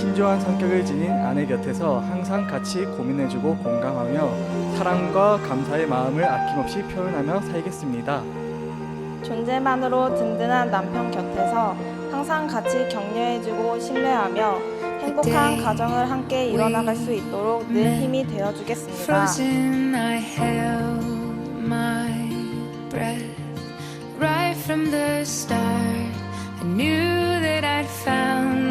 신중한 성격을 지닌 아내 곁에서 항상 같이 고민해주고 공감하며 사랑과 감사의 마음을 아낌없이 표현하며 살겠습니다. 존재만으로 든든한 남편 곁에서 항상 같이 격려해주고 신뢰하며 행복한 가정을 함께 이뤄나갈 수 있도록 늘 힘이 되어주겠습니다. Frozen, I held my breath right from the start. I knew that I'd found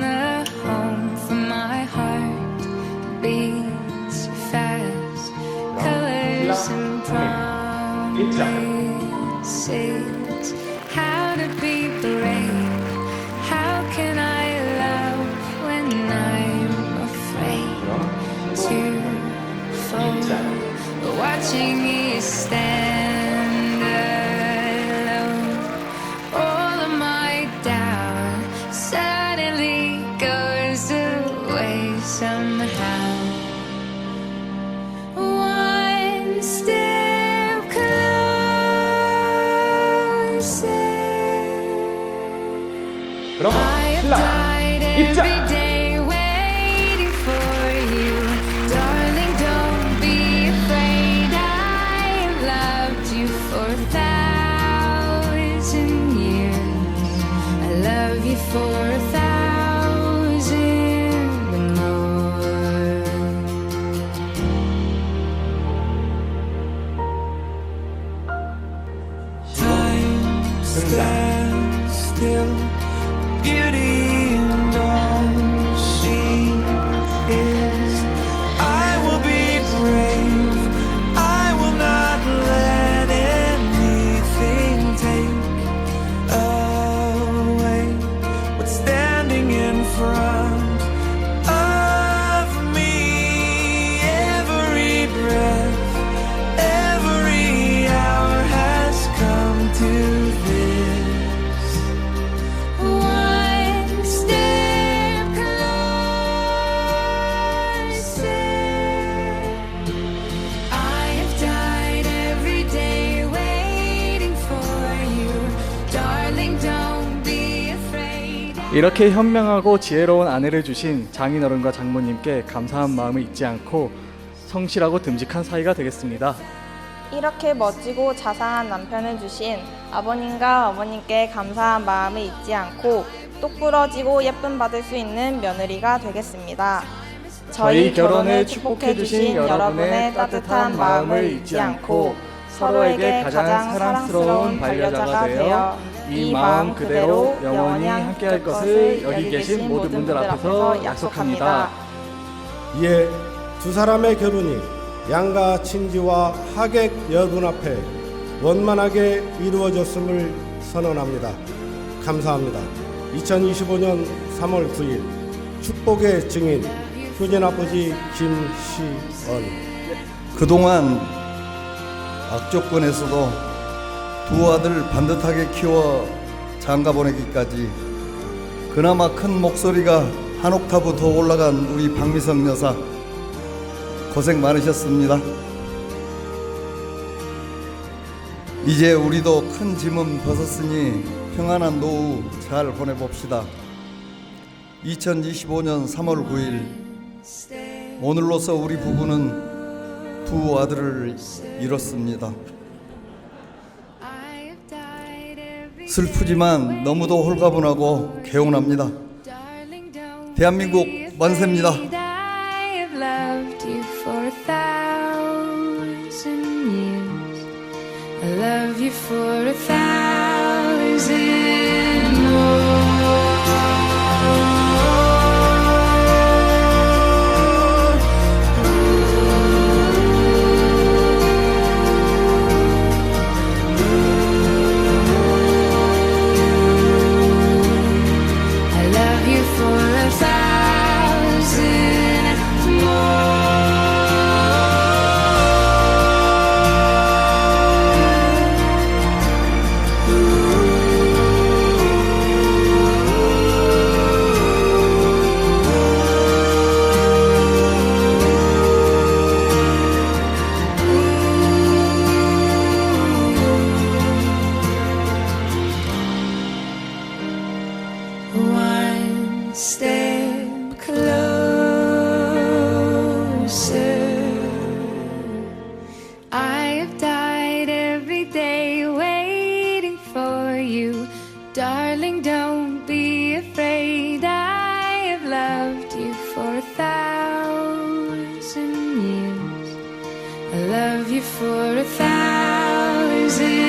Say. 그럼 I have 신랑 died 입장! 이렇게 현명하고 지혜로운 아내를 주신 장인어른과 장모님께 감사한 마음을 잊지 않고 성실하고 듬직한 사이가 되겠습니다. 이렇게 멋지고 자상한 남편을 주신 아버님과 어머님께 감사한 마음을 잊지 않고 똑부러지고 예쁨 받을 수 있는 며느리가 되겠습니다. 저희 결혼을 축복해 주신 여러분의 따뜻한 마음을 잊지 않고 서로에게 가장 사랑스러운 반려자가 되어 이 마음 그대로 영원히 함께할 것을 여기 계신 모든 분들 앞에서 약속합니다. 이에 두 사람의 결혼이 양가 친지와 하객 여러분 앞에 원만하게 이루어졌음을 선언합니다. 감사합니다. 2025년 3월 9일 축복의 증인 효진 아버지 김시언 그동안 악조건에서도 두 아들 반듯하게 키워 장가 보내기까지 그나마 큰 목소리가 한 옥타브 더 올라간 우리 박미성 여사 고생 많으셨습니다. 이제 우리도 큰 짐은 벗었으니 평안한 노후 잘 보내봅시다. 2025년 3월 9일 오늘로서 우리 부부는 두 아들을 잃었습니다. 슬프지만 너무도 홀가분하고 개운합니다. 대한민국 만세입니다. For a thousand years. I love you for a thousand love you for a thousand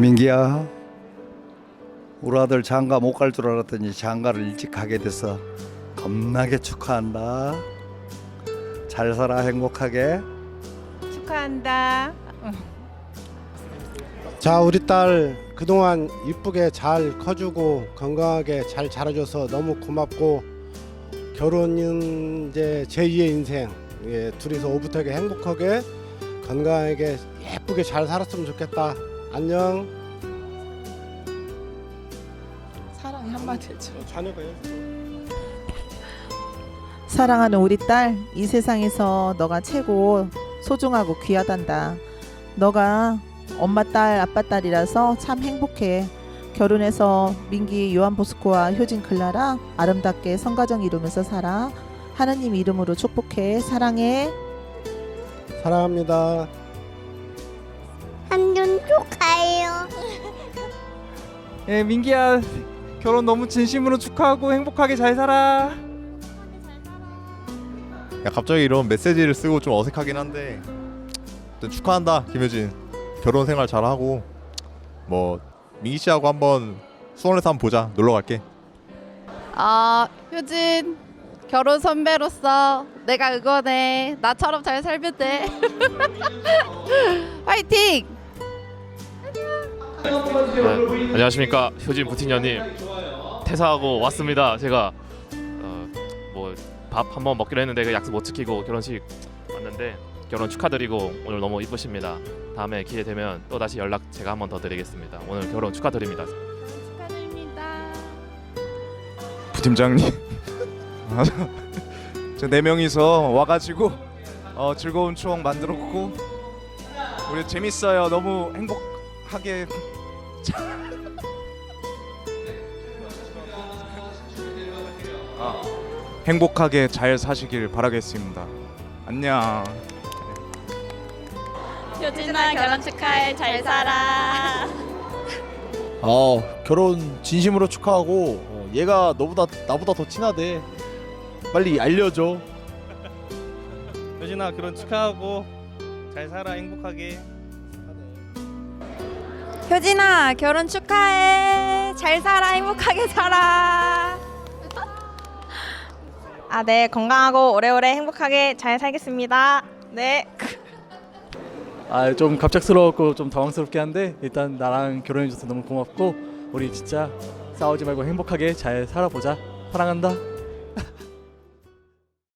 민기야, 우리 아들 장가 못 갈 줄 알았더니 장가를 일찍 가게 돼서 겁나게 축하한다. 잘 살아 행복하게. 축하한다. 자, 우리 딸 그동안 이쁘게 잘 커주고 건강하게 잘 자라줘서 너무 고맙고 결혼은 이제 제2의 인생. 예, 둘이서 오붓하게 행복하게 건강하게 예쁘게 잘 살았으면 좋겠다. 안녕. 사랑이 한마디 해줘. 자녀가요? 사랑하는 우리 딸, 이 세상에서 너가 최고 소중하고 귀하단다. 너가 엄마 딸, 아빠 딸이라서 참 행복해. 결혼해서 민기 요한 보스코와 효진 클라라 아름답게 성가정 이루면서 살아. 하느님 이름으로 축복해. 사랑해. 사랑합니다. 한준 축하해요. 예, 민기야 결혼 너무 진심으로 축하하고 행복하게 잘 살아. 야 갑자기 이런 메시지를 쓰고 좀 어색하긴 한데 아무튼 축하한다 김효진 결혼 생활 잘하고 뭐 민기 씨하고 한번 수원에서 한번 보자 놀러 갈게 아, 효진 결혼 선배로서 내가 응원해. 나처럼 잘 살면 돼. 화이팅! 안녕하십니까. 효진 부티녀님. 퇴사하고 왔습니다. 제가 어, 뭐밥 한번 먹기로 했는데 그 약속 못 지키고 결혼식 왔는데 결혼 축하드리고 오늘 너무 이쁘십니다. 다음에 기회 되면 또 다시 연락 제가 한번 더 드리겠습니다. 오늘 결혼 축하드립니다. 축하드립니다. 부팀장님. 저네 명이서 와가지고 어, 즐거운 추억 만들었고 우리 재밌어요. 너무 행복 하게. 아, 행복하게 잘 사시길 바라겠습니다. 안녕. 효진아 결혼 축하해. 잘 살아. 어 결혼 진심으로 축하하고 어, 얘가 너보다 나보다 더 친하대. 빨리 알려줘. 효진아 결혼 축하하고 잘 살아. 행복하게 효진아 결혼 축하해 잘 살아 행복하게 살아. 아 네 건강하고 오래오래 행복하게 잘 살겠습니다. 네. 아 좀 갑작스러웠고 좀 당황스럽게 한데 일단 나랑 결혼해줘서 너무 고맙고 우리 진짜 싸우지 말고 행복하게 잘 살아보자. 사랑한다.